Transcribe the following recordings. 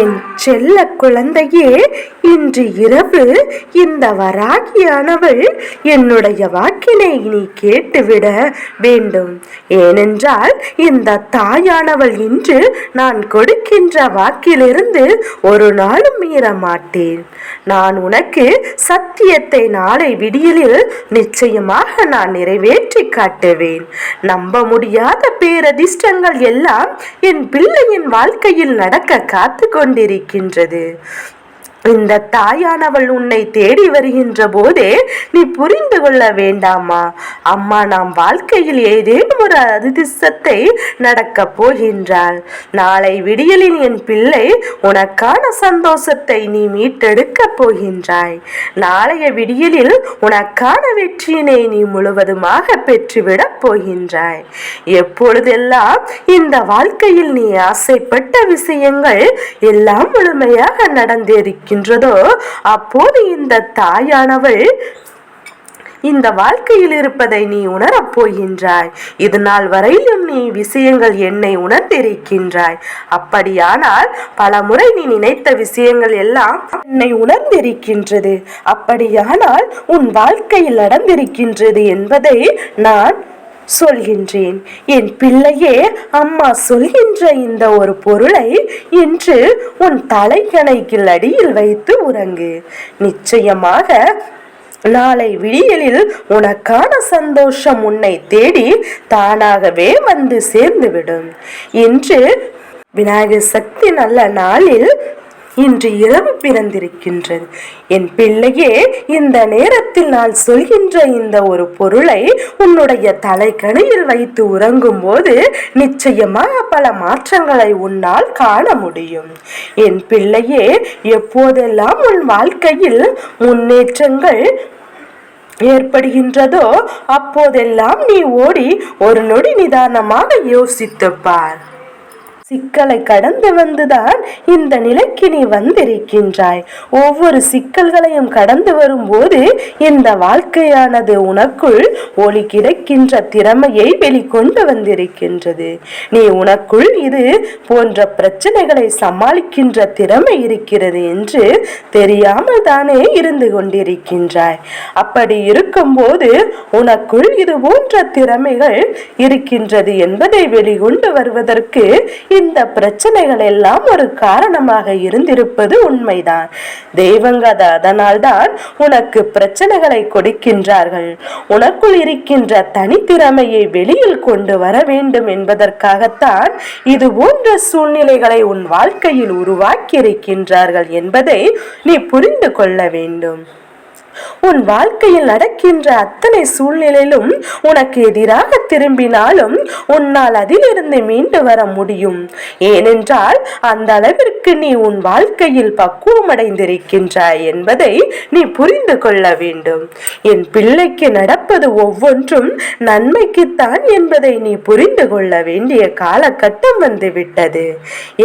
என் செல்ல குழந்தையே இன்று இரவு இந்த வராகியானவள் என்னுடைய வாக்கினை நீ கேட்டுவிட வேண்டும். ஏனென்றால் இந்த தாயானவள் இன்று நான் கொடுக்கின்ற வாக்கிலிருந்து ஒரு நாளும் மீற மாட்டேன் நான் உனக்கு சத்தியத்தை நாளை விடியலில் நிச்சயமாக நான் நிறைவேற்றி காட்டுவேன். நம்ப முடியாத பேரதிர்ஷ்டங்கள் எல்லாம் என் பிள்ளையின் வாழ்க்கையில் நடக்க காத்து கொண்டிருக்கின்றது. இந்த தாயானவள் உன்னை தேடி வருகின்ற போதே நீ புரிந்து கொள்ள வேண்டாமா? அம்மா நாம் வாழ்க்கையில் ஏதேனும் ஒரு அதிர்ஷ்டத்தை நடக்கப் போகின்றாள். நாளை விடியலின் என் பிள்ளை உனக்கான சந்தோஷத்தை நீ மீட்டெடுக்கப் போகின்றாய். நாளைய விடியலில் உனக்கான வெற்றியினை நீ முழுவதுமாக பெற்றுவிடப் போகின்றாய். எப்பொழுதெல்லாம் இந்த வாழ்க்கையில் நீ ஆசைப்பட்ட விஷயங்கள் எல்லாம் முழுமையாக நடந்திருக்கும் இருக்கின்றதோ அப்போது இந்த தாயானவள் இந்த வாழ்க்கையில் இருப்பதை நீ உணரப் போகின்றாய். இது நாள் வரையிலும் நீ விஷயங்கள் என்னை உணர்ந்திருக்கின்றாய். அப்படியானால் பல முறை நீ நினைத்த விஷயங்கள் எல்லாம் என்னை உணர்ந்திருக்கின்றது. அப்படியானால் உன் வாழ்க்கையில் நடந்திருக்கின்றது என்பதை நான் சொல்கின்றேன். என் பிள்ளையே அம்மா சொல்கின்ற இந்த ஒரு பொருளை இன்று உன் தலைக்கணைக்கில் அடியில் வைத்து உறங்கு. நிச்சயமாக நாளை விடியலில் உனக்கான சந்தோஷம் உன்னை தேடி தானாகவே வந்து சேர்ந்துவிடும். இன்று விநாயகர் சக்தி நல்ல நாளில் இன்று இரவு பிறந்திருக்கின்றது. என் பிள்ளையே இந்த நேரத்தில் நான் சொல்கின்ற இந்த ஒரு பொருளை உன்னுடைய தலைக்கணியில் வைத்து உறங்கும் போது நிச்சயமாக பல மாற்றங்களை உன்னால் காண முடியும். என் பிள்ளையே எப்போதெல்லாம் உன் வாழ்க்கையில் முன்னேற்றங்கள் ஏற்படுகின்றதோ அப்போதெல்லாம் நீ ஓடி ஒரு நொடி நிதானமாக யோசித்துப்பார் சிக்கலை கடந்து வந்துதான் இந்த நிலைக்கு நீ வந்திருக்கின்றாய். ஒவ்வொரு சிக்கல்களையும் கடந்து வரும்போது இந்த வாழ்க்கையானது உனக்குள் ஒளி கிடைக்கின்ற திறமையை வெளிக்கொண்டு வந்திருக்கின்றது. நீ உனக்குள் இது போன்ற பிரச்சனைகளை சமாளிக்கின்ற திறமை இருக்கிறது என்று தெரியாமல் தானே இருந்து கொண்டிருக்கின்றாய். அப்படி இருக்கும்போது உனக்குள் இது போன்ற திறமைகள் இருக்கின்றது என்பதை வெளிக்கொண்டு வருவதற்கு இந்த பிரச்சனைகள் எல்லாம் ஒரு காரணமாக இருந்திருப்பது உண்மைதான். தெய்வங்கத அதனால்தான் உனக்கு பிரச்சனைகளை கொடுக்கின்றார்கள். உனக்குள் இருக்கின்ற தனித்திறமையை வெளியில் கொண்டு வர வேண்டும் என்பதற்காகத்தான் இது போன்ற சூழ்நிலைகளை உன் வாழ்க்கையில் உருவாக்கி இருக்கின்றார்கள் என்பதை நீ புரிந்து கொள்ள வேண்டும். உன் வாழ்க்கையில் நடக்கின்ற அத்தனை சூழ்நிலையிலும் உனக்கு எதிராக திரும்பினாலும் உன்னால் அதிலிருந்து மீண்டு வர முடியும். ஏனென்றால் அந்த அளவிற்கு நீ உன் வாழ்க்கையில் பக்குவமடைந்திருக்கின்றாய் என்பதை நீ புரிந்து கொள்ள வேண்டும். என் பிள்ளைக்கு நடப்பது ஒவ்வொன்றும் நன்மைக்குத்தான் என்பதை நீ புரிந்து கொள்ள வேண்டிய காலகட்டம் வந்துவிட்டது.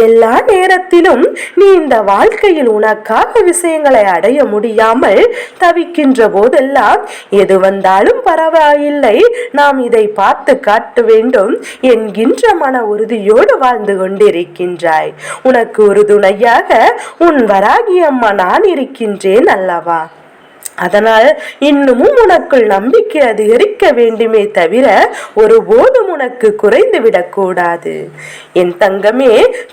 எல்லா நேரத்திலும் நீ இந்த வாழ்க்கையில் உனக்காக விஷயங்களை அடைய முடியாமல் தவி தவிக்கின்ற போதெல்லாம் எது வந்தாலும் பரவாயில்லை. நாம் இதை பார்த்து காட்ட வேண்டும். என்கின்ற மன உறுதியோடு வாழ்ந்து கொண்டிருக்கின்றாய். உனக்கு ஒரு துணையாக உன் வராகி அம்மா நான் இருக்கின்றேன் அல்லவா? அதனால் இன்னமும் உனக்குள் நம்பிக்கை அதிகரிக்க வேண்டுமே தவிர ஒருபோதும் உனக்கு குறைந்து விடக்கூடாது. என் தங்கமே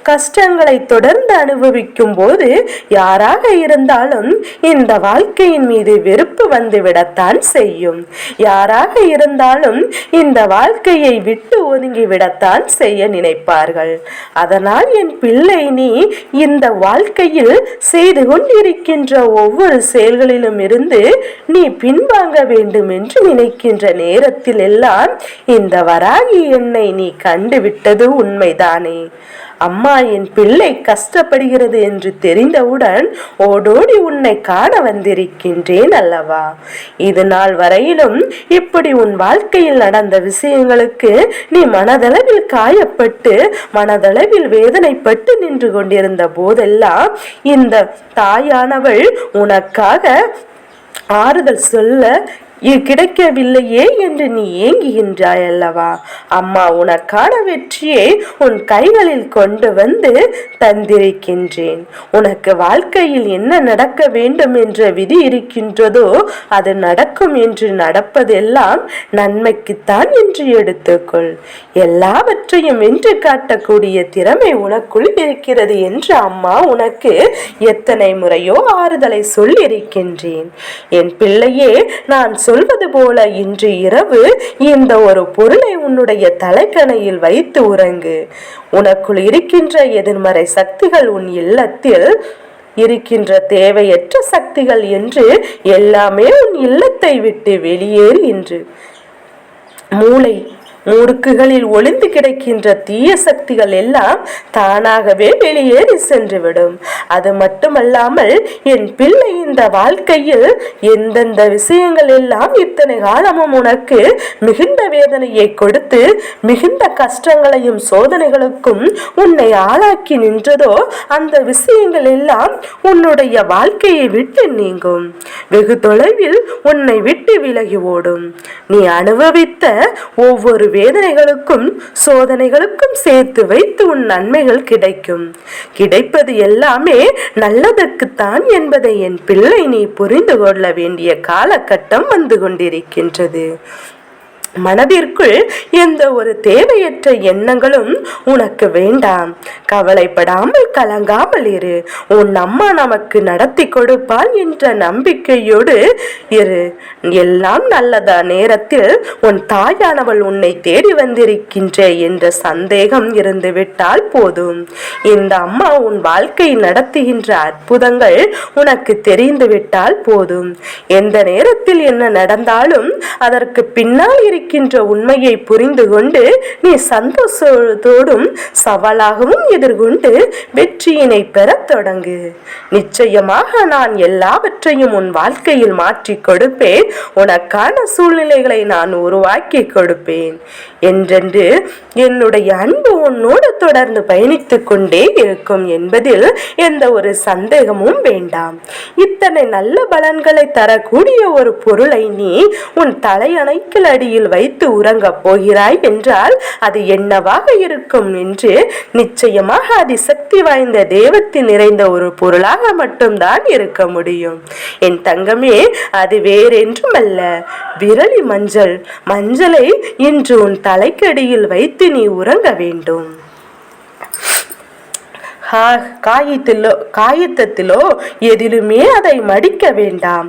கஷ்டங்களை தொடர்ந்து அனுபவிக்கும் போது யாராக இருந்தாலும் இந்த வாழ்க்கையின் மீது வெறுப்பு வந்துவிடத்தான் செய்யும். யாராக இருந்தாலும் இந்த வாழ்க்கையை விட்டு ஒதுங்கி விடத்தான் செய்ய நினைப்பார்கள். அதனால் என் பிள்ளை நீ இந்த வாழ்க்கையில் செய்து கொண்டிருக்கின்ற ஒவ்வொரு செயல்களிலும் இருந்து நீ பின்வாங்க வேண்டும் என்று நினைக்கின்ற நேரத்தில் எல்லாம் இந்த வராகி என்னை நீ கண்டுவிட்டது உண்மைதானே. அம்மா என் பிள்ளை கஷ்டப்படுகிறது என்று தெரிந்தவுடன் ஓடோடி உன்னை காண வந்திருக்கின்றேன் அல்லவா? இது நாள் வரையிலும் இப்படி உன் வாழ்க்கையில் நடந்த விஷயங்களுக்கு நீ மனதளவில் காயப்பட்டு மனதளவில் வேதனைப்பட்டு நின்று கொண்டிருந்த போதெல்லாம் இந்த தாயானவள் உனக்காக ஆறுதல் சொல்ல கிடைக்கவில்லையே என்று நீ ஏங்குகின்றாய் அல்லவா? அம்மா உனக்கான வெற்றியை உன் கைகளில் கொண்டு வந்து தந்திருக்கின்றேன். உனக்கு வாழ்க்கையில் என்ன நடக்க வேண்டும் என்ற விதி இருக்கின்றதோ அது நடக்கும் என்று நடப்பதெல்லாம் நன்மைக்குத்தான் என்று எடுத்துக்கொள். எல்லாவற்றையும் வென்று காட்டக்கூடிய திறமை உனக்குள் இருக்கிறது என்று அம்மா உனக்கு எத்தனை முறையோ ஆறுதலை சொல்லியிருக்கின்றேன். என் பிள்ளையே நான் சொல்வது போல இன்று இரவு இந்த ஒரு பொருளை உன்னுடைய தலைக்கணையில் வைத்து உறங்கு. உனக்குள் இருக்கின்ற எதிர்மறை சக்திகள் உன் இல்லத்தில் இருக்கின்ற தேவையற்ற சக்திகள் என்று எல்லாமே உன் இல்லத்தை விட்டு வெளியேறு என்று மூளை முடுக்குகளில் ஒளிந்து கிடக்கின்ற தீய சக்திகள் எல்லாம் தானாகவே வெளியேறி சென்றுவிடும். அது மட்டுமல்லாமல் என் பிள்ளை இந்த வாழ்க்கையில் எந்தெந்த விஷயங்கள் எல்லாம் இத்தனை காலமும் உனக்கு மிகுந்த வேதனையை கொடுத்து மிகுந்த கஷ்டங்களையும் சோதனைகளுக்கும் உன்னை ஆளாக்கி நின்றதோ அந்த விஷயங்கள் எல்லாம் உன்னுடைய வாழ்க்கையை விட்டு நீங்கும். வெகு தொலைவில் உன்னை விட்டு விலகி ஓடும். நீ அனுபவித்த ஒவ்வொரு வேதனைகளுக்கும் சோதனைகளுக்கும் சேர்த்து வைத்து உன் நன்மைகள் கிடைக்கும். கிடைப்பது எல்லாமே நல்லதற்குத்தான் என்பதை என் பிள்ளை நீ புரிந்து கொள்ள வேண்டிய காலகட்டம் வந்து கொண்டிருக்கின்றது. மனதிற்குள் எந்த ஒரு தேவையற்ற எண்ணங்களும் உனக்கு வேண்டாம். கவலைப்படாமல் கலங்காமல் இரு. உன் அம்மா நமக்கு நடத்தி கொடுப்பாள் என்ற நம்பிக்கையோடு இரு. எல்லாம் நல்லதா நேரத்தில் உன் தாயானவள் உன்னை தேடி வந்திருக்கின்ற என்ற சந்தேகம் இருந்துவிட்டால் போதும். இந்த அம்மா உன் வாழ்க்கை நடத்துகின்ற அற்புதங்கள் உனக்கு தெரிந்துவிட்டால் போதும். எந்த நேரத்தில் என்ன நடந்தாலும் அதற்கு பின்னால் இருக்கின்ற உண்மையை புரிந்து கொண்டு நீ சந்தோஷத்தோடும் சவாலாகவும் எதிர்கொண்டு வெற்றியினை பெறத் தொடங்கு. நிச்சயமாக நான் எல்லாவற்றையும் உன் வாழ்க்கையில் மாற்றி கொடுப்பேன். உனக்கான சூழ்நிலைகளை நான் உருவாக்கி கொடுப்பேன். என்றென்று என்னுடைய அன்பு உன்னோடு தொடர்ந்து பயணித்துக் கொண்டே இருக்கும் என்பதில் எந்த ஒரு சந்தேகமும் வேண்டாம். இத்தனை நல்ல பலன்களை தரக்கூடிய ஒரு பொருளை நீ உன் தலையணைக்கில் அடியில் வைத்து உறங்கப் போகிறாய் என்றால் அது என்னவாக இருக்கும் என்று நிச்சயமாக அதிசக்தி வாய்ந்த தேவத்தில் நிறைந்த ஒரு பொருளாக மட்டும்தான் இருக்க முடியும். என் தங்கமே அது வேறென்றுமல்ல. விரலி மஞ்சள் மஞ்சளை இன்று உன் தலைக்கடியில் வைத்து நீ உறங்க வேண்டும். காயத்திலோ காயத்தத்திலோ எதிலுமே அதை மடிக்க வேண்டாம்.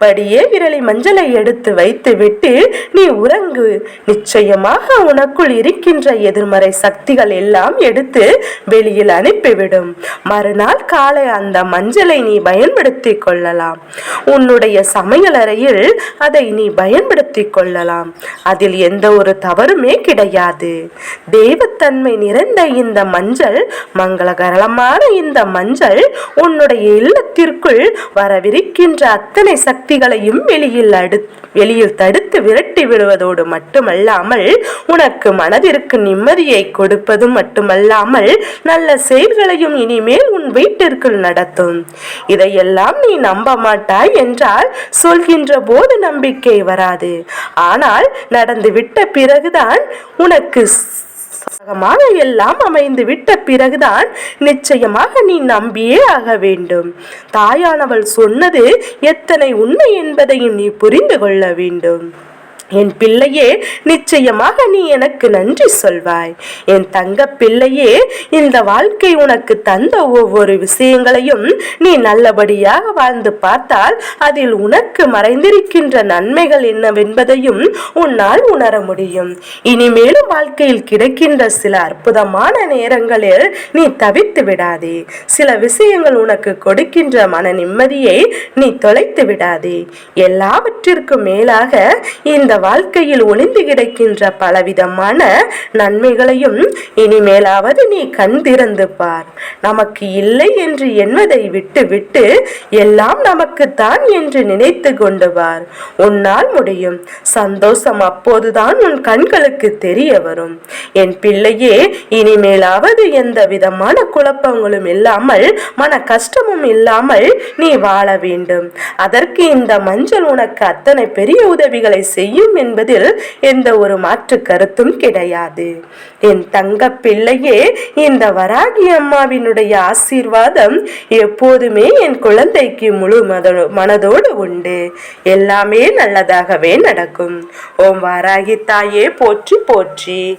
அப்படியே விரலை மஞ்சளை எடுத்து வைத்துவிட்டு நீ உறங்கு. நிச்சயமாக உனக்குள் இருக்கின்ற எதிர்மறை சக்திகள் எல்லாம் எடுத்து வெளியில் அனுப்பிவிடும். மறுநாள் காலை அந்த மஞ்சளை நீ பயன்படுத்திக் கொள்ளலாம். உன்னுடைய சமையலறையில் அதை நீ பயன்படுத்திக் கொள்ளலாம். அதில் எந்த ஒரு தவறுமே கிடையாது. தெய்வத்தன்மை நிறைந்த இந்த மஞ்சள் மங்களகரமான இந்த மஞ்சள் உன்னுடைய இல்லத்திற்குள் வரவிருக்கின்ற அத்தனை சக்தி சக்திகளையும் வெளியில் அடு வெளியில் தடுத்து விரட்டி விடுவதோடு மட்டுமல்லாமல் உனக்கு மனதிற்கு நிம்மதியை கொடுப்பது மட்டுமல்லாமல் நல்ல செயல்களையும் இனிமேல் உன் வீட்டிற்குள் நடத்தும். இதையெல்லாம் நீ நம்ப மாட்டாய் என்றால் சொல்கின்ற போது நம்பிக்கை வராது. ஆனால் நடந்துவிட்ட பிறகுதான் உனக்கு சாதகமாக எல்லாம் அமைந்து விட்ட பிறகுதான் நிச்சயமாக நீ நம்பியே ஆக வேண்டும். தாயானவள் சொன்னது எத்தனை உண்மை என்பதையும் நீ புரிந்து கொள்ள வேண்டும். என் பிள்ளையே நிச்சயமாக நீ எனக்கு நன்றி சொல்வாய். என் தங்க பிள்ளையே இந்த வாழ்க்கை உனக்கு தந்த ஒவ்வொரு விஷயங்களையும் நீ நல்லபடியாக வாழ்ந்து பார்த்தால் அதில் உனக்கு மறைந்திருக்கின்ற நன்மைகள் என்னவென்பதையும் உன்னால் உணர முடியும். இனிமேலும் வாழ்க்கையில் கிடைக்கின்ற சில அற்புதமான நேரங்களில் நீ தவித்து விடாதே. சில விஷயங்கள் உனக்கு கொடுக்கின்ற மன நிம்மதியை நீ தொலைத்து விடாதே. எல்லாவற்றிற்கும் மேலாக இந்த வாழ்க்கையில் ஒளிந்து கிடக்கின்ற பலவிதமான நன்மைகளையும் இனிமேலாவது நீ கண் திறந்து பார். நமக்கு இல்லை என்று எண்ணுவதை விட்டு விட்டு எல்லாம் நமக்குத்தான் என்று நினைத்து கொண்டு வார். உன்னால் முடியும். சந்தோஷம் அப்போதுதான் உன் கண்களுக்கு தெரிய வரும். என் பிள்ளையே இனிமேலாவது எந்த விதமான குழப்பங்களும் இல்லாமல் மன கஷ்டமும் இல்லாமல் நீ வாழ வேண்டும். அதற்கு இந்த மஞ்சள் உனக்கு அத்தனை பெரிய உதவிகளை செய்யும் என்பதில் எந்த ஒரு மாற்று கருத்தும் கிடையாது. என் தங்க பிள்ளையே இந்த வராகி அம்மாவினுடைய ஆசீர்வாதம் எப்போதுமே என் குழந்தைக்கு முழு மதோ மனதோடு உண்டு. எல்லாமே நல்லதாகவே நடக்கும். ஓம் வாராகி தாயே போற்றி போற்றி.